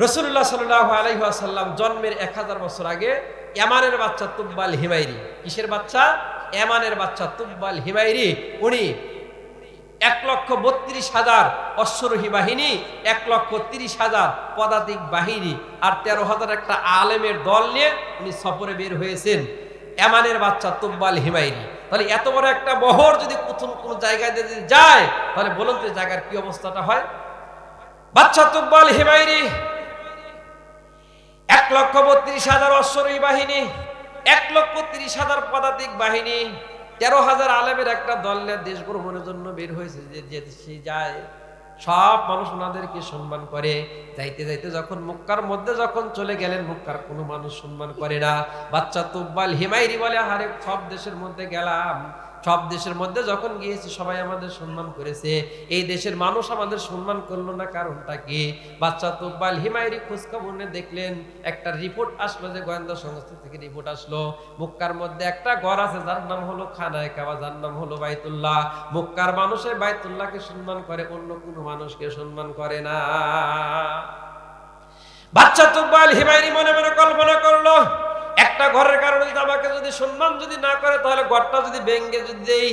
রসুল্লাহ সাল্লাহ আলহাসাল্লাম জন্মের এক হাজার বছর আগে এমানের বাচ্চা তুব্বাল হিমাইরি কিসের বাচ্চা? এমানের বাচ্চা তুব্বাল হিমাইরি উনি এক লক্ষ বত্রিশ হাজার অশ্বরোহী বাহিনী, এক লক্ষ তিরিশ হাজার পদাতিক বাহিনী আর তেরো হাজার একটা আলেমের দল নিয়ে উনি সফরে বের হয়েছেন। এমানের বাচ্চা তুব্বাল হিমাইরি তাহলে এত বড় একটা বহর যদি প্রথম কোনো জায়গায় যদি যায়, তাহলে বলুন তো জায়গার কি অবস্থাটা হয়? বাচ্চা তুব্বাল হিমাইরি লক্ষ বত্রিশ হাজার অশ্বরী বাহিনী, এক লক্ষ তিরিশ হাজার পদাতিক বাহিনী, তেরো হাজার আলেমের একটা দল নিয়ে দেশ ভ্রমণের জন্য বের হয়েছে, যে যে যায়, সব মানুষ ওনাদেরকে সম্মান করে। যাইতে যাইতে যখন মুক্কার মধ্যে যখন চলে গেলেন, মুক্কার কোনো মানুষ সম্মান করে না। বাচ্চা তুব্বাল হিমাইরি বলে হারে সব দেশের মধ্যে গেলাম সব দেশের মধ্যে যখন গিয়েছি, সবাই আমাদের সম্মান করেছে। এই দেশের মানুষ আমাদের সম্মান করল না কারণটা কি? বাচ্চা তোব্বাল হিমায়রি খোঁজখবর দেখলেন, একটা রিপোর্ট আসলো যে গোয়েন্দা সংস্থা থেকে রিপোর্ট আসলো। মুক্কার মধ্যে একটা ঘর আছে, যার নাম হলো খানায় কাবা, যার নাম হলো বাইতুল্লাহ। মুক্কার মানুষে বাইতুল্লাহকে সম্মান করে, অন্য কোনো মানুষকে সম্মান করে না। বাচ্চা তুব্বাল হিমায়রি মনে মনে কল্পনা করল একটা ঘরের কারণে যদি আমাকে যদি সম্মান যদি না করে, তাহলে ঘরটা যদি ভেঙ্গে যদি দেই,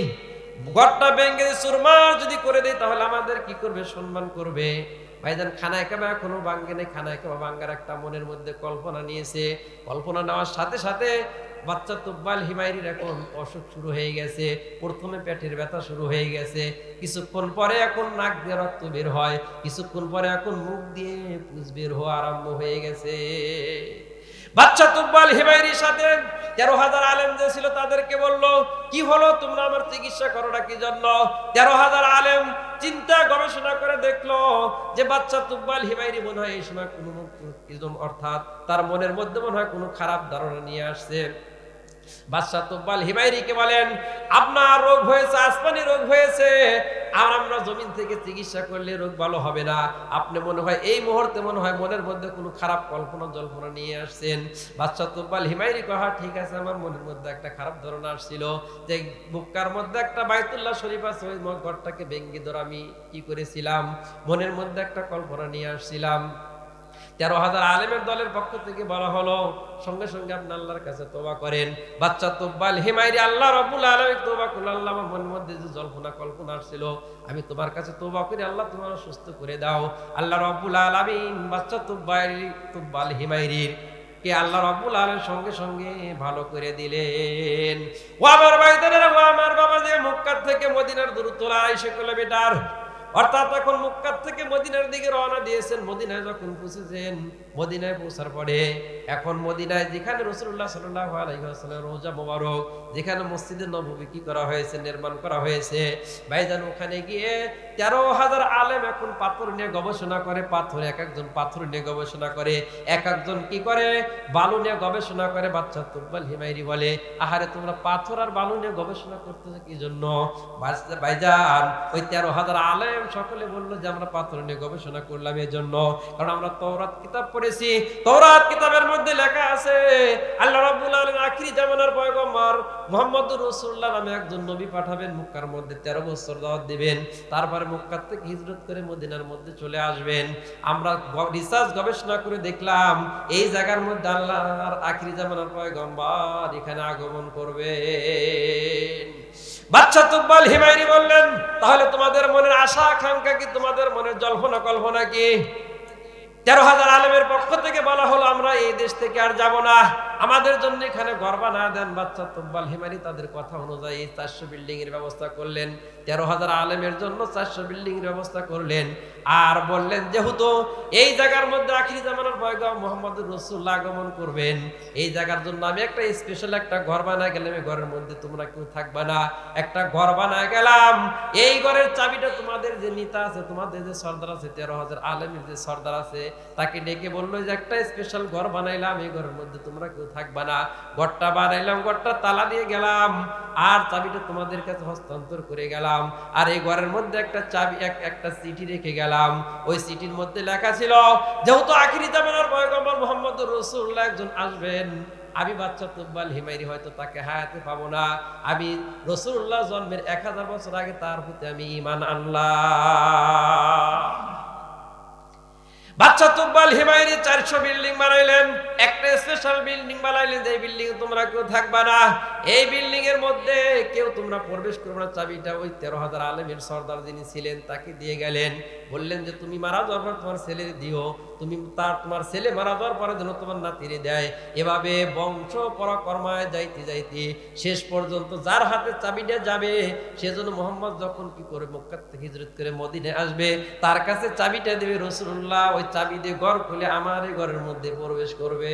ঘরটা দিয়ে সুরমার যদি করে দেই, তাহলে আমাদের কি করবে? সম্মান করবে। ভাইজান, খানায় কাবা এখনও ভাঙ্গে নেই, খানায় কাবা ভাঙ্গার একটা মনের মধ্যে কল্পনা নিয়েছে। কল্পনা নেওয়ার সাথে সাথে বাচ্চা তুব্বাল হিমায়রির এখন অসুখ শুরু হয়ে গেছে। প্রথমে পেটের ব্যথা শুরু হয়ে গেছে। কিছুক্ষণ পরে এখন নাক দিয়ে রক্ত বের হয়। কিছুক্ষণ পরে এখন মুখ দিয়ে পুষ বের হওয়া আরম্ভ হয়ে গেছে। বাচ্চা তুব্বাল হিমায়রির সাথে তেরো হাজার আলেম যে ছিল তাদেরকে বলল, কি হলো? তোমরা আমার চিকিৎসা করো না কি জন্য? তেরো হাজার আলেম চিন্তা গবেষণা করে দেখল যে বাচ্চা তুব্বাল হিমায়রি মনে হয় এই সময় কোনো অর্থাৎ তার মনের মধ্যে মনে হয় কোনো খারাপ ধারণা নিয়ে আসছে। বাদশাহ তুব্বাল হিমায়রিকে বলেন, আপনার রোগ হয়েছে, আসমানি রোগ হয়েছে। আর আমরা জমিন থেকে চিকিৎসা করলে রোগ ভালো হবে না। আপনি মনে হয় এই মুহূর্তে মনে হয় মনের মধ্যে কোনো খারাপ কল্পনা, জল্পনা নিয়ে আসছেন। বাদশাহ তুব্বাল হিমায়রি কহা ঠিক আছে, আমার মনের মধ্যে একটা খারাপ ধারণা আসছিল যে বুক্কার মধ্যে একটা বাইতুল্লাহ শরীফ আছে, ওই ঘরটাকে ভেঙ্গি ধরে আমি কি করেছিলাম? মনের মধ্যে একটা কল্পনা নিয়ে আসছিলাম। তেরো হাজার আলেমের দলের পক্ষ থেকে বলা হলো, সঙ্গে সঙ্গে আপনি আল্লাহর কাছে তোবা করেন। বাচ্চা তোব্বাল হিমাইরি আল্লাহ রবুল আলমী তোবা করল আল্লাহ আমার মনের মধ্যে যে জল্পনা, কল্পনা আসছিল, আমি তোমার কাছে তোবা করি, আল্লাহ তোমার সুস্থ করে দাও। আল্লাহ রবুল আলমিন বাচ্চা তোব্বাল তোব্বাল হিমাইরির কে আল্লাহ রব্বুল আলমের সঙ্গে সঙ্গে ভালো করে দিলেন। ও আমার ভাইদের ও আমার বাবা যে মক্কার থেকে মদিনার দূরত্ব আইসে করলে বেটার অর্থাৎ এখন মক্কার থেকে মদিনার দিকে রওনা দিয়েছেন। মদিনায় যখন পৌঁছেছেন, মদিনায় পৌঁছার পরে এখন মদিনায় যেখানে রসুল্লাহ সাল্লাহ আলাইসাল্লাম রোজা মোবারক, যেখানে মসজিদে নবী কি করা হয়েছে, নির্মাণ করা হয়েছে, ভাইজান ওখানে গিয়ে তেরো হাজার আলেম এখন পাথর নিয়ে গবেষণা করে, পাথর এক একজন পাথর নিয়ে গবেষণা করে, এক একজন কি করে? বালু নিয়ে গবেষণা করে বাচ্চা তুব্বাল হিমাইরি বলে, আহারে, তোমরা পাথর আর বালু নিয়ে গবেষণা করতেছো কি জন্য? ভাইজান, ওই তেরো হাজার আলেম সকলে বলল যে, আমরা পাথর নিয়ে গবেষণা করলাম এই জন্য কারণ আমরা তৌরাত কিতাব পড়েছি। তৌরাত কিতাবের মধ্যে লেখা আছে, আল্লাহ রাব্বুল আলামিন আখিরি জামানার পয়গম্বর মুহাম্মদুর রাসূলুল্লাহ নামে একজন নবী পাঠাবেন, মক্কার মধ্যে 13 বছর দাওয়াত দিবেন। তারপরে মক্কা থেকে হিজরত করে মদিনার মধ্যে চলে আসবেন। আমরা রিসার্চ গবেষণা করে দেখলাম, এই জায়গার মধ্যে আল্লাহর আখিরি জামানার পয়গম্বর এখানে আগমন করবেন। বাচ্চা তুব্বাল হিমায়রি বললেন, তাহলে তোমাদের মনের আশা আকাঙ্ক্ষা কি? তোমাদের মনের জল্পনা কল্পনা কি? তেরো হাজার আলেমের পক্ষ থেকে বলা হলো, আমরা এই দেশ থেকে আর যাব না। আমাদের জন্য এখানে গর্বা না দেন বাচ্চা তুব্বাল হিমারি তাদের কথা অনুযায়ী চারশো বিল্ডিং এর ব্যবস্থা করলেন। তেরো হাজার আলেমের জন্য চারশো বিল্ডিং এর ব্যবস্থা করলেন। আর বললেন, যেহেতু এই জায়গার মধ্যে আখিরি জামানার পয়গম মোহাম্মদ রসুল্লাহ আগমন করবেন, এই জায়গার জন্য আমি একটা স্পেশাল একটা ঘর বানায় গেলাম, এই ঘরের মধ্যে তোমরা কেউ থাকবে না। একটা ঘর বানায় গেলাম, এই ঘরের চাবিটা তোমাদের যে নেতা আছে, তোমাদের যে সর্দার আছে, তেরো হাজার আলেমের যে সর্দার আছে, তাকে ডেকে বলল যে, একটা স্পেশাল ঘর বানাইলাম, এই ঘরের মধ্যে তোমরা কেউ থাকবা না। ঘরটা বানাইলাম, ঘরটা তালা দিয়ে গেলাম। আর চাবিটা তোমাদের কাছে হস্তান্তর করে গেলাম। আর এই ঘরের মধ্যে একটা চাবি, এক- একটা চিঠি রেখে গেলাম। ওই চিঠির মধ্যে লেখা ছিল, যেহেতু আখিরি জামানার পয়গম্বর মোহাম্মদ রসুল্লাহ একজন আসবেন, আমি বাচ্চা তুব্বাল হিমাইরি হয়তো তাকে হায়াতে পাবো না। আমি রসুল্লাহ জন্মের এক হাজার বছর আগে তার প্রতি আমি ইমান আনলাম। বাচ্চা তুব্বাল হিমায়রি চারশো বিল্ডিং বানাইলেন। একটা স্পেশাল বিল্ডিং বানাইলেন, যে বিল্ডিং তোমরা কেউ থাকবা না। এই বিল্ডিং এর মধ্যে কেউ তোমরা প্রবেশ করবে না। চাবিটা ওই তেরো হাজার আলমের সর্দার যিনি ছিলেন, তাকে দিয়ে গেলেন। বললেন যে, তুমি মারা যাওয়ার তোমার ছেলে দিও। তুমি তার, তোমার ছেলে মারা যাওয়ার পরে যেন তোমার নাতিরে দেয়। এভাবে বংশ পরাকর্মায় যাইতে যাইতে শেষ পর্যন্ত যার হাতে চাবিটা যাবে সেজন্য মোহাম্মদ যখন কি করে মক্কা থেকে হিজরত করে মদিনে আসবে, তার কাছে চাবিটা দেবে রসুল্লাহ, ওই চাবি দিয়ে ঘর খুলে আমার ঘরের মধ্যে প্রবেশ করবে।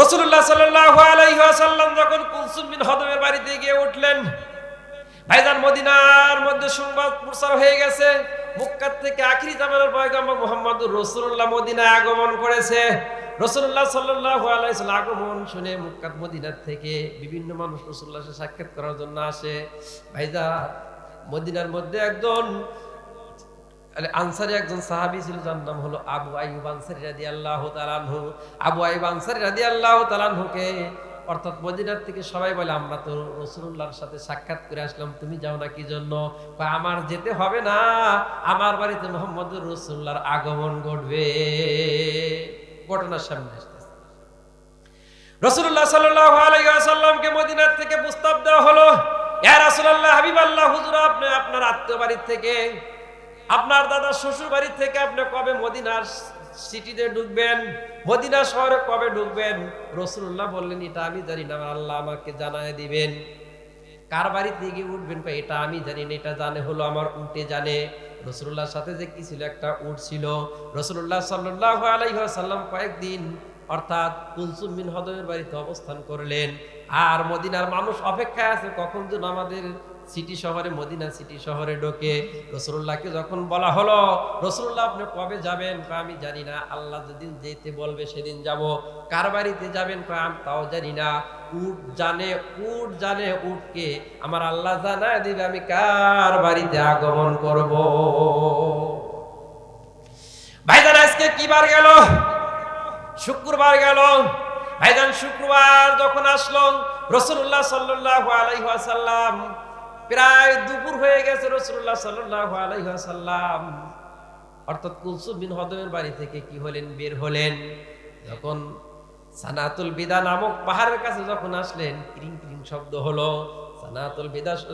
রসুল্লাহ সাল্লাল্লাহু আলাইহি ওয়াসাল্লাম যখন কুলসুম বিন হদমের বাড়িতে গিয়ে উঠলেন, ভাইজান মদিনার মধ্যে সংবাদ প্রচার হয়ে গেছে মক্কা থেকে আখিরি জামানার পয়গম্বর মুহাম্মদুর রাসূলুল্লাহ মদিনায় আগমন করেছে। রাসূলুল্লাহ সাল্লাল্লাহু আলাইহি আগমন শুনে মক্কা মদিনার থেকে বিভিন্ন মানুষ রাসূলুল্লাহর সাথে সাক্ষাৎ করার জন্য আসে। ভাইজান মদিনার মধ্যে একজন আনসারি একজন সাহাবী ছিল, যার নাম হলো আবু আইয়ুব আনসারি রাদিয়াল্লাহু তাআলা আনহু। আবু আইয়ুব আনসারি রাদিয়াল্লাহু তাআলা আনহুকে, অর্থাৎ মদিনার থেকে সবাই বলে, আমরা তো রসুল্লাহর সাথে সাক্ষাৎ করে আসলাম, তুমি যাও না কি জন্য? আমার যেতে হবে না, আমার বাড়িতে মোহাম্মদ রসুল্লাহর আগমন ঘটবে। ঘটনার সামনে আসতেছে। রসুল্লাহ ওয়াসাল্লামকে মদিনার থেকে প্রস্তাব দেওয়া হলো, ইয়া রাসূলুল্লাহ হাবিবাল্লাহ, হুজুর আপনি আপনার আত্মীয় বাড়ির থেকে আপনার দাদা শ্বশুর বাড়ি থেকে আপনি কবে মদিনার সিটিতে ঢুকবেন? মদিনা শহরে কবে ঢুকবেন? রসুল্লাহ বললেন এটা আমি জানি না আল্লাহ আমাকে জানায় দিবেন। কার বাড়িতে গিয়ে উঠবেন? কয়, এটা আমি জানি না এটা জানে হলো আমার উঠে জানে। রসুল্লাহর সাথে যে কি ছিল একটা উট ছিল। রসুল্লাহ সাল্লাহ আলাইসাল্লাম কয়েকদিন অর্থাৎ কুলসুম বিন হদমের বাড়িতে অবস্থান করলেন। আর মদিনার মানুষ অপেক্ষায় আছে কখন যেন আমাদের সিটি শহরে মদিনা সিটি শহরে ঢোকে। রসুল্লাহকে যখন বলা হলো রসুল্লাহ আপনি কবে যাবেন? কয়, আমি জানি না। আল্লাহ যেদিন যেতে বলবে সেদিন যাব। কার বাড়িতে যাবেন? আমি তাও জানি না। উট জানে উট জানে উটকে। আমার আল্লাহ জানায় দিবে আমি কার বাড়িতে আগমন করব? ভাইজান আজকে কি বার গেল? শুক্রবার গেল। ভাইজান শুক্রবার যখন আসলো রসুল্লাহ সাল্লাল্লাহু আলাইহি ওয়াসাল্লাম প্রায় দুপুর হয়ে গেছে রসুল্লাহ সাল্লাম অর্থাৎ কুলসুম বিন হদমের বাড়ি থেকে কি হলেন? বের হলেন। যখন সানাতুল বিদা নামক পাহাড়ের কাছে যখন আসলেন, ক্রিং ক্রিং শব্দ হলো। সানাতুল বিদা স-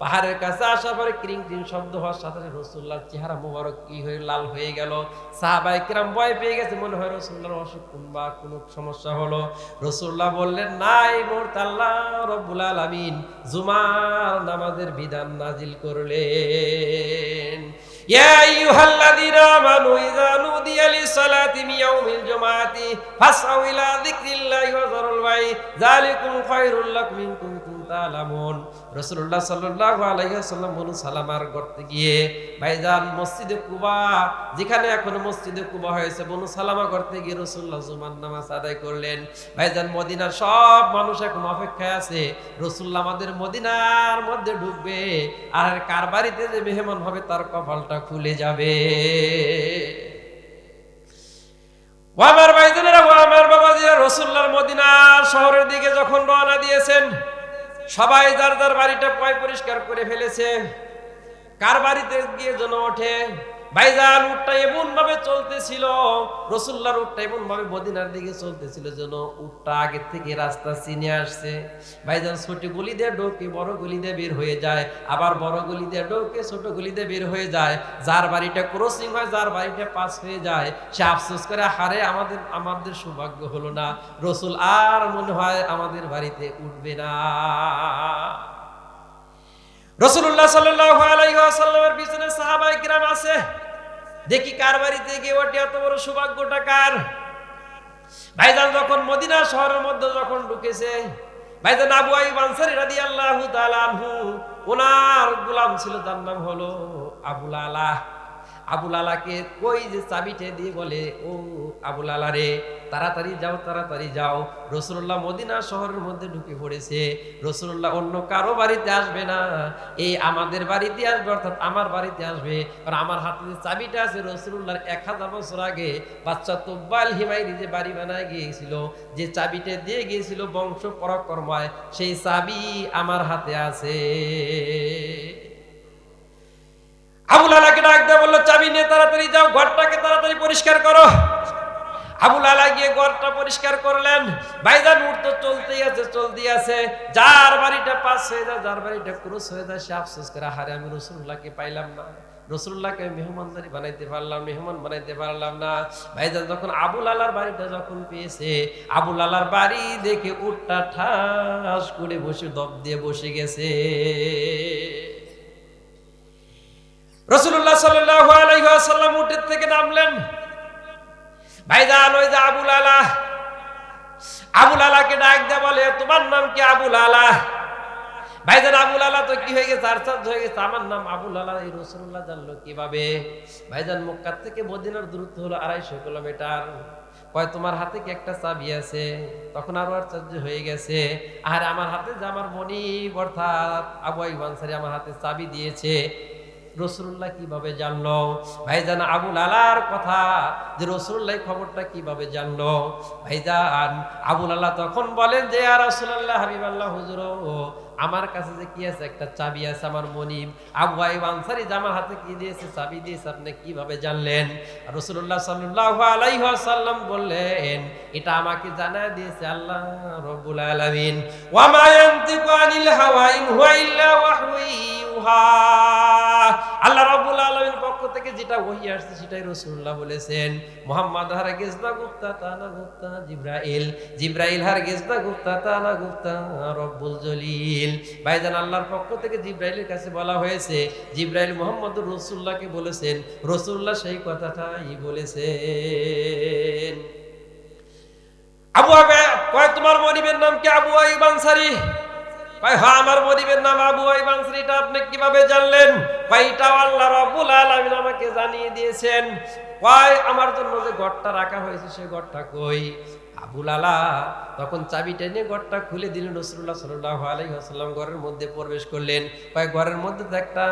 পাহাড়ের কাছে আসার পরে ক্রিং ক্রিং শব্দ হওয়ার সাথে সাথে রসুল্লাহর চেহারা মোবারক কি হয়ে লাল হয়ে গেল সাহাবাই কিরাম ভয় পেয়ে গেছে মনে হয় রসুল্লাহর অসুখ কিংবা কোনো সমস্যা হলো রসুল্লাহ বললেন না এই মুহূর্তে আল্লাহ রব্বুল আলামিন জুমার নামাজের বিধান নাজিল করলেন يا أيها الذين آمنوا إذا نودي للصلاة من يوم الجمعة فاسعوا إلى ذكر الله وذروا البيع ذلكم خير لكم إن كنتم তালামুন রসুল্লাহ সাল্লাহ আলাইসাল্লাম বলুন সালামার গিয়ে ভাইজান মসজিদে কুবা, যেখানে এখন মসজিদে কুবা হয়েছে বনু সালামা করতে গিয়ে রসুল্লাহ জুমান নামাজ আদায় করলেন। ভাইজান মদিনার সব মানুষ এখন অপেক্ষায় আছে। রসুল্লাহ আমাদের মদিনার মধ্যে ঢুকবে, আর কার বাড়িতে যে মেহমান হবে, তার কপালটা খুলে যাবে। ও আমার ভাইজানেরা, ও আমার বাবা রসুল্লাহর মদিনার শহরের দিকে যখন রওনা দিয়েছেন সবাই যার যার বাড়িটা পয় পরিষ্কার করে ফেলেছে কার বাড়িতে গিয়ে যেন ওঠে ভাইজান উটটা এমন ভাবে চলতেছিল রসুল্লার উটটা এমন ভাবে মদিনার দিকে চলতেছিল যেন উটটা আগের থেকে রাস্তা চিনে আসছে। ভাইজান ছোট গুলি দিয়ে ঢোকে, বড় গুলি দিয়ে বের হয়ে যায়। আবার বড় গুলি দিয়ে ঢোকে, ছোট গুলি দিয়ে বের হয়ে যায়। যার বাড়িটা ক্রসিং হয়, যার বাড়িটা পাস হয়ে যায়। সে আফসোস করে, হারে, আমাদের আমাদের সৌভাগ্য হলো না। রসুল আর মনে হয় আমাদের বাড়িতে উঠবে না। রসুল্লাহ সাল্লাল্লাহু আলাইসাল্লামের পিছনে সাহাবাই কিরাম আছে। দেখি কার বাড়িতে গিয়ে ওটি এত বড় সৌভাগ্যটা কার? ভাইজান যখন মদিনা শহরের মধ্যে যখন ঢুকেছে, ভাইজান আবু আইব আনসারি রাদিয়াল্লাহু তাআলা আনহু, ওনার গোলাম ছিল, তার নাম হলো আবুল আলা আবুল আলাকে কই যে চাবিটা দিয়ে বলে, ও আবুল আলা রে, তাড়াতাড়ি যাও তাড়াতাড়ি যাও। রসুল্লাহ মদিনা শহরের মধ্যে ঢুকে পড়েছে। রসুল্লাহ অন্য কারও বাড়িতে আসবে না। এই আমাদের বাড়িতে আসবে, অর্থাৎ আমার বাড়িতে আসবে। কারণ আমার হাতে যে চাবিটা আছে রসুল্লাহর এক হাজার বছর আগে বাচ্চা তোব্বাল হিমাইরি যে বাড়ি বানায় গিয়েছিল, যে চাবিটা দিয়ে গিয়েছিল বংশ পরাক্রমায় সেই চাবি আমার হাতে আছে। আবুল আলাকে ডাক দেয় বলল, চাবি নিয়ে তাড়াতাড়ি যাও, ঘরটাকে তাড়াতাড়ি পরিষ্কার করো। আবুল আলা গিয়ে ঘরটা পরিষ্কার করলেন। ভাইজান উঠ তো চলতেই আছে চলতেই আছে। যার বাড়িটা পাস হয়ে যায় যার বাড়িটা ক্রুশ হয়ে যায়, সে আফসোস করে হারে আমি রসুল্লাহকে পাইলাম না। রসুল্লাহকে মেহমানদারি বানাইতে পারলাম, মেহমান বানাইতে পারলাম না। ভাইজান যখন আবুল আলার বাড়িটা যখন পেয়েছে, আবুল আলার বাড়ি দেখে উঠটা ঠাস করে বসে দব দিয়ে বসে গেছে। রসুল্লাহ সাল্লাহ আলাইসাল্লাম থেকে নামলেন। আবুল আলা। আবুল আলাকে ডাক দে বলে, তোমার নাম কি আবুল আলা? ভাইজান, আবুল আলা তো কি হয়ে গেছে? আর হয়ে গেছে। আমার নাম আবুল আলা। এই রসুল্লাহ জানলো কীভাবে? ভাইজান মক্কার থেকে মদিনার দূরত্ব হলো আড়াইশো কিলোমিটার। কয়, তোমার হাতে কি একটা চাবি আছে? তখন আরও আশ্চর্য হয়ে গেছে। আর, আমার হাতে যে আমার মনি অর্থাৎ আবু আইব আনসারি আমার হাতে চাবি দিয়েছে। রসুল্লাহ কীভাবে জানলো? ভাইজান আবুল আলার কথা যে রসুল্লাহ খবরটা কীভাবে জানলো? ভাইজান আবুল আল্লাহ তখন বলেন যে আর রসুল্লাহ হাবিব আল্লাহ হুজুর আমার কাছে যে কি আছে, একটা চাবি আছে আমার মনিব। আবু আইব আনসারি জামার হাতে কি দিয়েছে, চাবি দিয়েছে, আপনি কীভাবে জানলেন? রসুল্লাহ সাল্লাহ আলাইহাল্লাম বললেন, এটা আমাকে জানায় দিয়েছে আল্লাহ রবুল আলামিন। আল্লাহ রাব্বুল আলামিনের পক্ষ থেকে যেটা ওহী আসছে, সেটাই রাসূলুল্লাহ বলেছেন। মুহাম্মদ হার গেজনা গুপ্তা তানা গুপ্তা, জিব্রাইল। জিব্রাইল হার গেজনা গুপ্তা তানা গুপ্তা, রব্বুল জলিল। ভাইজান আল্লাহর পক্ষ থেকে জিব্রাইলের কাছে বলা হয়েছে, জিব্রাইল মুহাম্মদুর রাসূলুল্লাহকে বলেছেন, রাসূলুল্লাহ সেই কথাটাই বলেছেন। আবু কয়, তোমার মনিবের নাম কি আবু হ্যাঁ আমার মনিবের নাম আবু আপনি কীভাবে জানলেন? এটাও আল্লাহ রাব্বুল আলামিন আমাকে জানিয়ে দিয়েছেন। কয়, আমার জন্য যে ঘরটা রাখা হয়েছে সেই ঘরটা কই? আবুল আলা তখন চাবিটা নিয়ে ঘরটা খুলে দিলেন রসুল্লাহ সাল্লাহ আলাইসাল্লাম ঘরের মধ্যে প্রবেশ করলেন। কয়, ঘরের মধ্যে তো একটা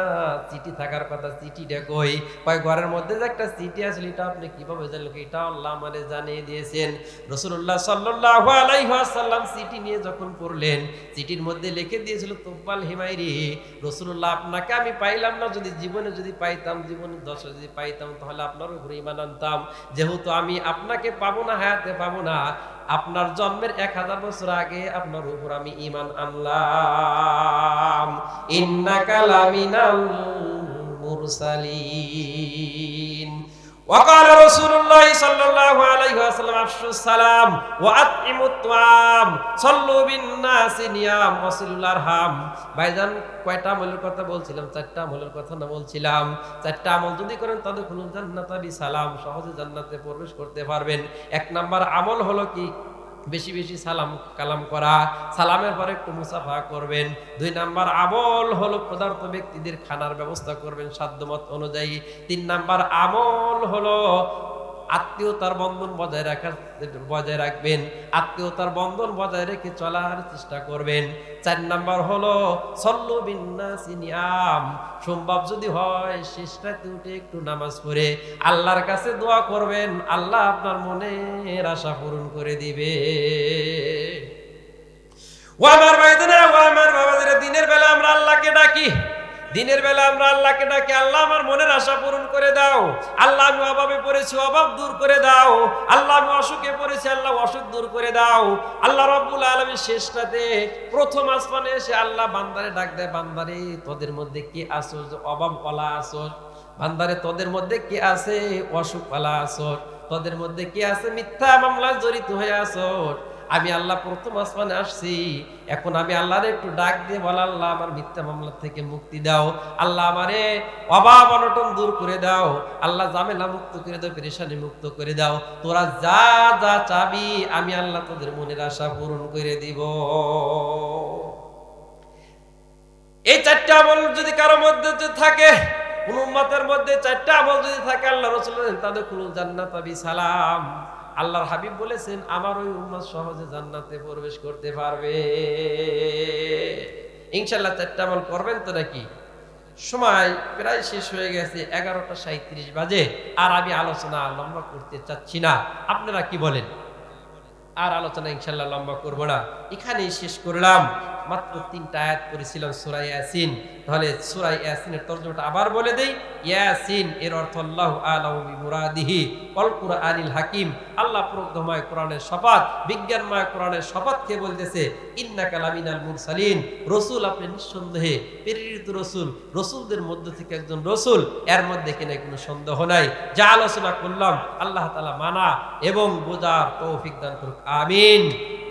চিঠি থাকার কথা চিঠিটা কই? কয়, ঘরের মধ্যে যে একটা চিঠি আসলে এটা আপনি কীভাবে জানলেন? এটা আল্লাহ আমাদের জানিয়ে দিয়েছেন। রসুল্লাহ সাল্লাহ আলাইসাল্লাম চিঠি নিয়ে যখন পড়লেন, চিঠির মধ্যে লিখে দিয়েছিল, তোব্বাল হিমাইরি রসুল্লাহ আপনাকে আমি পাইলাম না। যদি জীবনে যদি পাইতাম জীবনে দশা যদি পাইতাম, তাহলে আপনার উপরে ইমান আনতাম। যেহেতু আমি আপনাকে পাবো না, হায়াতে পাবো না আপনার জন্মের এক হাজার বছর আগে আপনার উপর আমি ইমান আনলাম। ইন্নাকালামিনাল মুরসালিন। وقال رسول الله صلى الله عليه وسلم افشوا السلام واطعموا الطعام صلوا بالناس নিয়াম ওয়াসিলুল আরহাম ভাইজান কয়টা আমলের কথা বলছিলাম চারটা আমলের কথা না বলছিলাম চারটা আমল যদি করেন তাদের কোনো জান্নাতাবি সালাম সহজে জান্নাতে প্রবেশ করতে পারবেন এক নাম্বার আমল হলো কি বেশি বেশি সালাম কালাম করা, সালামের পরে একটু মুসাফা করবেন। দুই নাম্বার আমল হলো পদার্থ ব্যক্তিদের খানার ব্যবস্থা করবেন সাধ্যমত অনুযায়ী। তিন নাম্বার আমল হলো আত্মীয়তার বন্ধন বজায় রাখার বজায় রাখবেন। আত্মীয়তার বন্ধন বজায় রেখে চলার চেষ্টা করবেন। চার নাম্বার হলো, সল্লু বিন্যাসিনিয়াম সম্ভব যদি হয়, শেষ রাতে উঠে একটু নামাজ পড়ে আল্লাহর কাছে দোয়া করবেন। আল্লাহ আপনার মনের আশা পূরণ করে দিবে। ও আমার ভাইদের ও আমার বাবাদের দিনের বেলা আমরা আল্লাহকে ডাকি। দিনের বেলা আমরা আল্লাহকে ডাকি, আল্লাহ, আমার মনের আশা পূরণ করে দাও। আল্লাহ, আমি অভাবে পড়েছি, অভাব দূর করে দাও। আল্লাহ, আমি অসুখে পড়েছি, আল্লাহ, অসুখ দূর করে দাও। আল্লাহ রব্বুল আলমী শেষটাতে প্রথম আসমানে এসে আল্লাহ বান্দারে ডাক দেয়, বান্দারে, তোদের মধ্যে কি আসো অভাব পালা আসো বান্দারে, তোদের মধ্যে কি আছে? অসুখ পালা আসো তোদের মধ্যে কি আছে? মিথ্যা মামলা জড়িত হয়ে আসো আমি আল্লাহ প্রথম আসমানে আসছি। এখন আমি আল্লাহরে একটু ডাক দিয়ে বল, আল্লাহ আমার মিথ্যা মামলা থেকে মুক্তি দাও। আল্লাহ আমারে অভাব অনটন দূর করে দাও। আল্লাহ জামেলা মুক্ত করে দাও, পেরেশানি মুক্ত করে দাও। তোরা যা যা চাবি, আমি আল্লাহ তোদের মনের আশা পূরণ করে দিব। এই চারটা আমল যদি কারও মধ্যে থাকে, কোন উম্মতের মধ্যে চারটা আমল যদি থাকে, আল্লাহ রসুল তাদের কোন জান্নাত সালাম আল্লাহর হাবিব বলেছেন, আমার ওই উম্মত সহজে জান্নাতে প্রবেশ করতে পারবে। ইনশাল্লাহ চারটা আমল করবেন তো নাকি? সময় প্রায় শেষ হয়ে গেছে, এগারোটা সাঁত্রিশ বাজে, আর আমি আলোচনা লম্বা করতে চাচ্ছি না। আপনারা কি বলেন? আর আলোচনা ইনশাল্লাহ লম্বা করব না। এখানেই শেষ করলাম। মাত্র তিনটা আয়াত করেছিলাম সুরাই ইয়াসিন। তাহলে সুরাই ইয়াসিনের তর্জমাটা আবার বলে দেই। ইয়াসিন, এর অর্থ আল্লাহ আলাহু বিমুরাদিহি। অল কুরআনিল হাকিম। আল্লাহ প্রজ্ঞময় কোরআনের শপথ, বিজ্ঞানময় কোরআনের শপথকে বলতেছে? ইন্নাকা লামিনাল মুরসালিন। রসুল আপনি নিঃসন্দেহে প্রেরিত রসুল। রসুলদের মধ্য থেকে একজন রসুল। এর মধ্যে কিনা কোনো সন্দেহ নাই? যা আলোচনা করলাম, আল্লাহ তাআলা মানা এবং বোঝার তৌফিক দান করুক। আমিন।